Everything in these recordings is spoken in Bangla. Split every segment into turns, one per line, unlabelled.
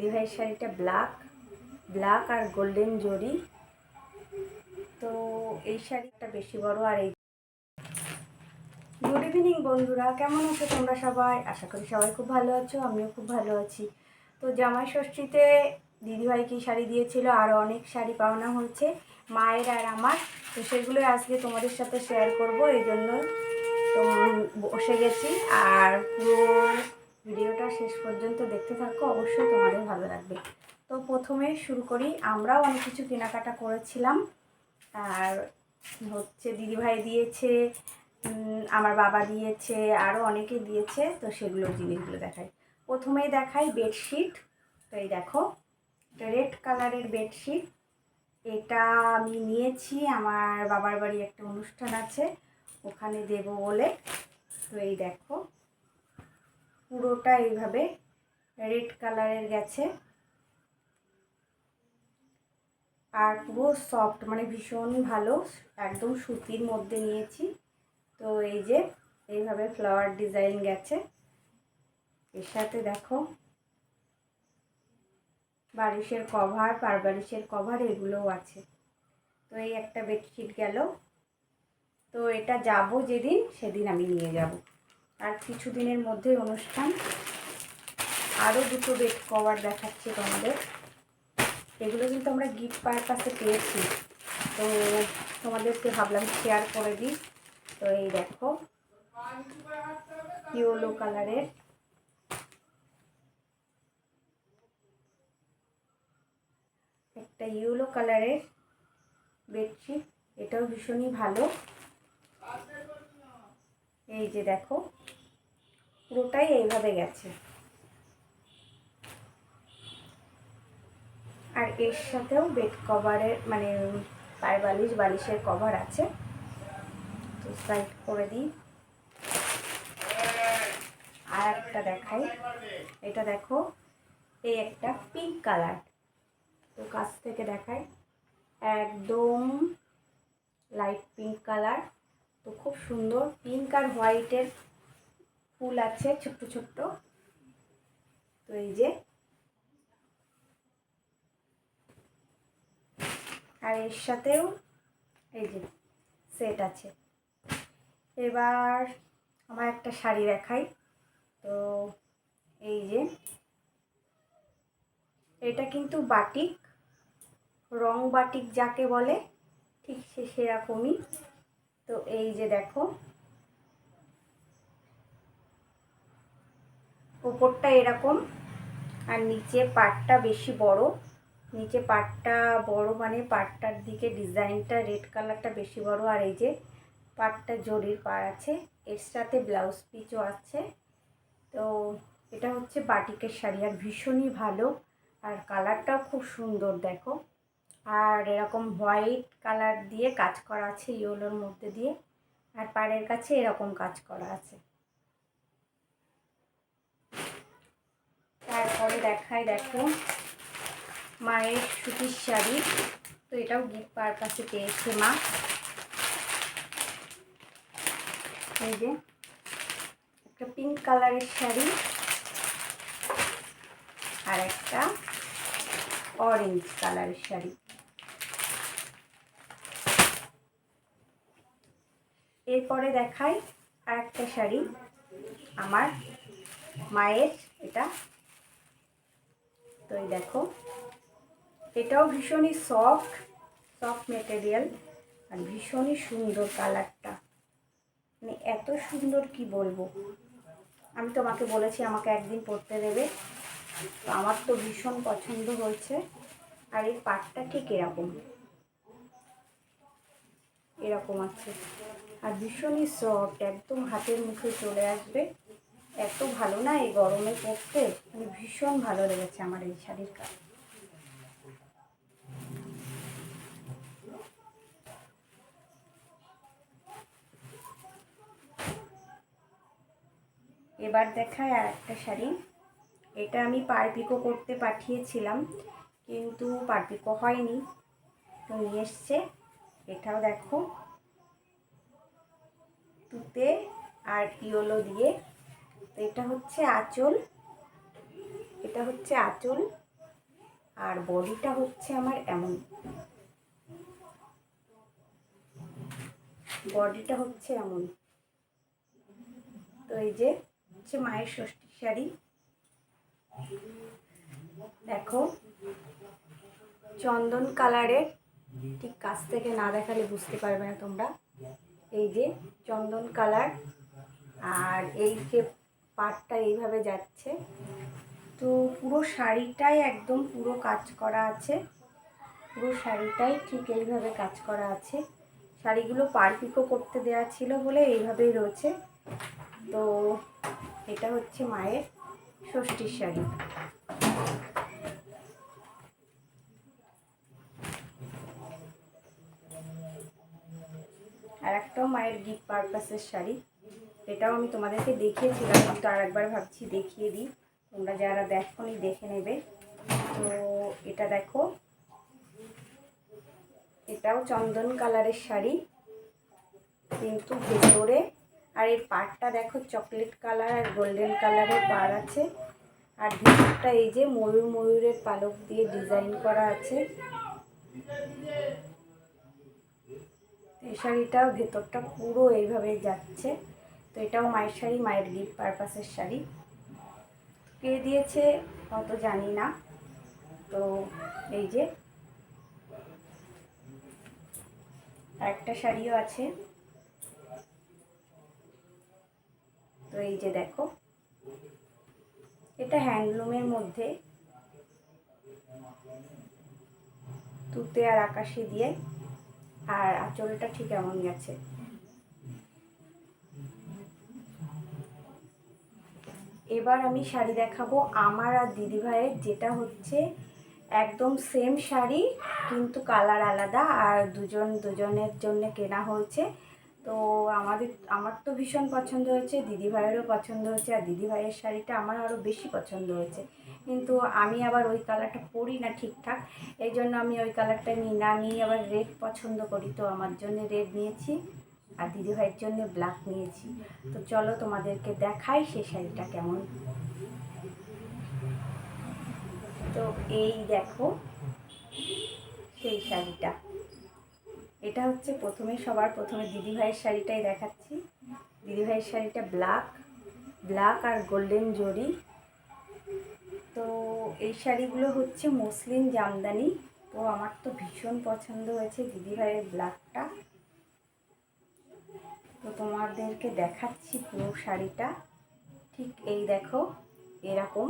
দিদিভাইয়ের শাড়িটা ব্ল্যাক ব্ল্যাক আর গোল্ডেন জরি। তো এই শাড়িটা বেশি বড় আর এই গুড ইভিনিং বন্ধুরা, কেমন আছো তোমরা সবাই? আশা করি সবাই খুব ভালো আছো, আমিও খুব ভালো আছি। তো জামাই ষষ্ঠীতে দিদিভাই কি শাড়ি দিয়েছিল? আরও অনেক শাড়ি পাওনা হয়েছে, মায়ের আর আমার। তো সেগুলোই আজকে তোমাদের সাথে শেয়ার করব, এই জন্য তো বসে গেছি। আর পুরো ভিডিওটা শেষ পর্যন্ত দেখতে থাকো, অবশ্যই তোমাদের ভালো লাগবে। তো প্রথমে শুরু করি, আমরাও অনেক কিছু কেনাকাটা করেছিলাম। আর হচ্ছে দিদিভাই দিয়েছে আমার বাবা দিয়েছে, আরও অনেকে দিয়েছে, তো সেগুলো জিনিসগুলো দেখাই। প্রথমেই দেখাই বেডশিট। তো এই দেখো, এটা রেড কালারের বেডশিট। এটা আমি নিয়েছি, আমার বাবার বাড়ি একটা অনুষ্ঠান আছে, ওখানে দেব বলে। তো এই দেখো পুরোটা এইভাবে রেড কালারের গেছে। আর পুরো সফট মানে ভীষণ ভালো, একদম সুতির মধ্যে নিয়েছি। তো এই যে, এইভাবে ফ্লাওয়ার ডিজাইন গেছে। এর সাথে দেখো, বালিশের কভার পার বালিশের কভার এগুলোও আছে। তো এই একটা বেডশিট গেল। তো এটা যাব যেদিন, সেদিন আমি নিয়ে যাব। আর কিছু দিনের মধ্যে অনুষ্ঠান। আরও দুটো বেড কভার দেখাচ্ছি তোমাদের। এগুলো কিন্তু আমরা গিফট পারপাসে পেয়েছি। তো তোমাদেরকে ভাবলাম শেয়ার করে দিই। তো এই দেখো ইয়েলো কালারের একটা ইয়েলো কালারের বেডশিট এটাও ভীষণই ভালো। এই যে দেখো পুরোটাই এইভাবে গেছে। আর এর সাথেও বেড কভারের মানে পায়ে বালিশ, বালিশের কভার আছে। তো সাইড করে দিই। আর একটা দেখাই। এটা দেখো, এই একটা পিঙ্ক কালার তো কাছ থেকে দেখাই। একদম লাইট পিঙ্ক কালার তো খুব সুন্দর পিঙ্ক আর হোয়াইটের ফুল আছে, ছোট্ট ছোট্ট। তো এই যে। আর এর সাথেও এই যে সেট আছে। এবার আমার একটা শাড়ি দেখাই। তো এই যে এটা কিন্তু বাটিক, রং বাটিক যাকে বলে, ঠিক সে সেরকমই তো এই যে দেখো। উপরটা এরকম আর নিচে পাটটা বেশি বড়। নিচে পাটটা বড় মানে পাটটার দিকে ডিজাইনটা রেড কালারটা বেশি বড় আর এই যে পাটটা জরির পার আছে, এর সাথে ব্লাউজ পিচও আছে। তো এটা হচ্ছে বাটিকের শাড়ি আর ভীষণই ভালো আর কালারটাও খুব সুন্দর দেখো। আর এরকম হোয়াইট কালার দিয়ে কাজ করা আছে, ইয়েলোর মধ্যে দিয়ে। আর পাড়ের কাছে এরকম কাজ করা আছে। তারপরে দেখাই দেখো মায়ের সুতির শাড়ি। তো এটাও গিফট পারপাসে পেয়েছে মা। এই যে একটা পিঙ্ক কালারের শাড়ি আর একটা অরেঞ্জ কালারের শাড়ি। এরপরে দেখাই আর একটা শাড়ি, আমার মায়ের এটা। তো এই দেখো, এটাও ভীষণই সফট সফট মেটেরিয়াল আর ভীষণই সুন্দর কালারটা মানে এত সুন্দর কি বলব? আমি তোমাকে বলেছি আমাকে একদিন পরতে দেবে। তো আমার তো ভীষণ পছন্দ হয়েছে। আর এই পাটটা ঠিক এরকম। এরকম আছে। আর ভীষণই সফট একদম হাতের মুখে চলে আসবে। এত ভালো না এই গরমে পরতে মানে ভীষণ ভালো লেগেছে আমার এই শাড়ির কাজ। এবার দেখায় আর একটা শাড়ি। এটা আমি পারপিকো করতে পাঠিয়েছিলাম, কিন্তু পারপিকো হয়নি। তো নিয়ে এসছে। এটাও দেখো। তুতে আর ইয়োলো দিয়ে এটা হচ্ছে আঁচল। এটা হচ্ছে আঁচল। আর বডিটা হচ্ছে আমার এমন। বডিটা হচ্ছে এমন। তো এই যে হচ্ছে মায়ের ষষ্ঠী শাড়ি। দেখো, চন্দন কালারের ঠিক কাছ থেকে না দেখালে বুঝতে পারবে না তোমরা। এই যে চন্দন কালার। আর এই যে পাটটা এইভাবে যাচ্ছে। তো পুরো শাড়িটাই একদম পুরো কাজ করা আছে। পুরো শাড়িটাই ঠিক এইভাবে কাজ করা আছে। শাড়িগুলো পারপিকো করতে দেওয়া ছিল বলে এইভাবেই রয়েছে। তো এটা হচ্ছে মায়ের ষষ্ঠীর শাড়ি। আর একটাও মায়ের গিফট পারপাসের শাড়ি। এটাও আমি তোমাদেরকে দেখিয়েছিলাম কিন্তু আর একবার ভাবছি দেখিয়ে দিই। তোমরা যারা দেখোনি, দেখে নেবে। তো এটা দেখো। এটাও চন্দন কালারের শাড়ি, কিন্তু ভেতরে, আর এর পাড়টা দেখো, চকলেট কালার আর গোল্ডেন কালারের পাড় আছে। আর ভিতরটা এই যে ময়ূর ময়ূরের পালক দিয়ে ডিজাইন করা আছে। এই শাড়িটাও ভেতরটা পুরো এইভাবে যাচ্ছে। তো এটাও মায়ের শাড়ি, মায়ের গিফট পারপাসের শাড়ি। কে দিয়েছে অত জানি না। তো এই যে একটা শাড়িও আছে। তো এই যে দেখো, এটা হ্যান্ডলুমের মধ্যে তুতে আর আকাশে দিয়ে, আর আঁচলটা ঠিক এমন গেছে। এবার আমি শাড়ি দেখাবো আমার আর দিদিভাইয়ের, যেটা হচ্ছে একদম সেম শাড়ি, কিন্তু কালার আলাদা আর দুজন, দুজনের জন্য কেনা হয়েছে। তো আমাদের, আমার তো ভীষণ পছন্দ হয়েছে, দিদিভাইয়েরও পছন্দ হয়েছে, আর দিদিভাইয়ের শাড়িটা আমার আরও বেশি পছন্দ হয়েছে। কিন্তু আমি আবার ওই কালারটা পরি না ঠিকঠাক, এই জন্য আমি ওই কালারটা নিই না নিয়ে আবার রেড পছন্দ করি, তো আমার জন্য রেড নিয়েছি। আর দিদিভাইয়ের জন্য ব্ল্যাক নিয়েছি। তো চলো তোমাদেরকে দেখাই সেই শাড়িটা কেমন। তো এই দেখো, সেই শাড়িটা। এটা হচ্ছে প্রথমে, সবার প্রথমে দিদিভাইয়ের শাড়িটাই দেখাচ্ছি। দিদিভাইয়ের শাড়িটা ব্ল্যাক ব্ল্যাক আর গোল্ডেন জরি। তো এই শাড়িগুলো হচ্ছে মুসলিম জামদানি। তো আমার তো ভীষণ পছন্দ হয়েছে দিদিভাইয়ের ব্ল্যাকটা। তো তোমাদেরকে দেখাচ্ছি পুরো শাড়িটা। ঠিক এই দেখো, এরকম।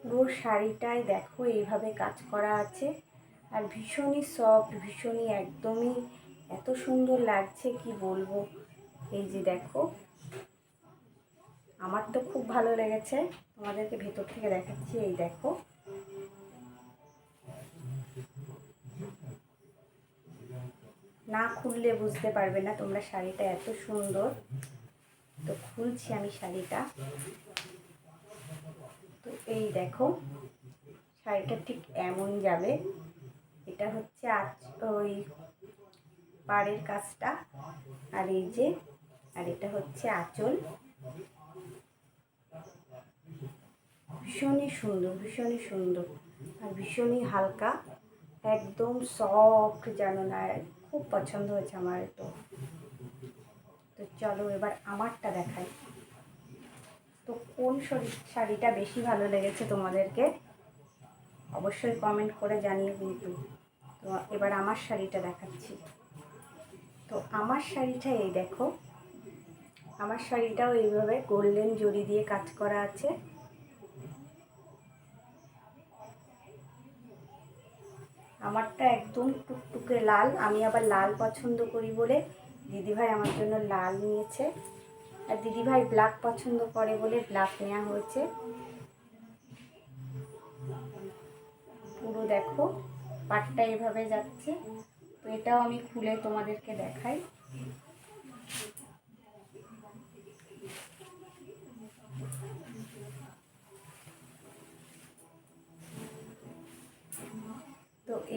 পুরো শাড়িটায় দেখো, এইভাবে কাজ করা আছে। আর ভীষণই সফট ভীষণই একদমই এত সুন্দর লাগছে, কি বলব? এই যে দেখো। আমার তো খুব ভালো লেগেছে। তোমাদেরকে ভেতর থেকে দেখাচ্ছি, এই দেখো। না খুললে বুঝতে পারবে না তোমরা শাড়িটা এত সুন্দর। তো খুলছি আমি শাড়িটা। তো এই দেখো, শাড়িটা ঠিক এমন যাবে। এটা হচ্ছে আজ ওই পাড়ের কাজটা, আর এই যে, আর এটা হচ্ছে আঁচল। ভীষণই সুন্দর ভীষণই সুন্দর, আর ভীষণই হালকা, একদম সফট জানো না খুব পছন্দ হয়েছে আমার তো। তো চলো এবার আমারটা দেখাই। তো কোন শাড়িটা বেশি ভালো লেগেছে তোমাদেরকে? অবশ্যই কমেন্ট করে জানিয়ে কিন্তু। তো এবার আমার শাড়িটা দেখাচ্ছি। তো আমার শাড়িটা এই দেখো। আমার শাড়িটাও এইভাবে গোল্ডেন জড়ি দিয়ে কাজ করা আছে। আমারটা একদম টুকটুকে লাল। আমি আবার লাল পছন্দ করি বলে দিদিভাই আমার জন্য লাল নিয়েছে। আর দিদিভাই ব্ল্যাক পছন্দ করে বলে ব্ল্যাক নেওয়া হয়েছে। পুরো দেখো, পাটটা এভাবে যাচ্ছে। তো এটাও আমি খুলে তোমাদেরকে দেখাই।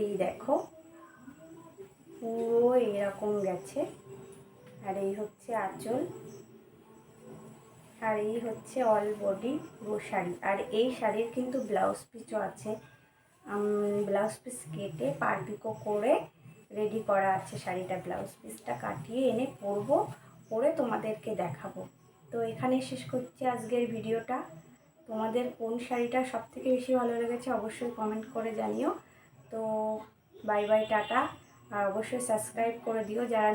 এই দেখো। পুরো এরকম গেছে। আর এই হচ্ছে আঁচল। আর এই হচ্ছে অল বডি গো শাড়ি। আর এই শাড়ির কিন্তু ব্লাউজ পিসও আছে। ব্লাউজ পিস কেটে পার পিকো করে রেডি করা আছে শাড়িটা। ব্লাউজ পিসটা কাটিয়ে এনে পরবো, পরে তোমাদেরকে দেখাবো। তো এখানে শেষ করছি আজকের ভিডিওটা। তোমাদের কোন শাড়িটা সব থেকে বেশি ভালো লেগেছে অবশ্যই কমেন্ট করে জানিও। তো বাই বাই টাটা। আর অবশ্যই সাবস্ক্রাইব করে দিও যারা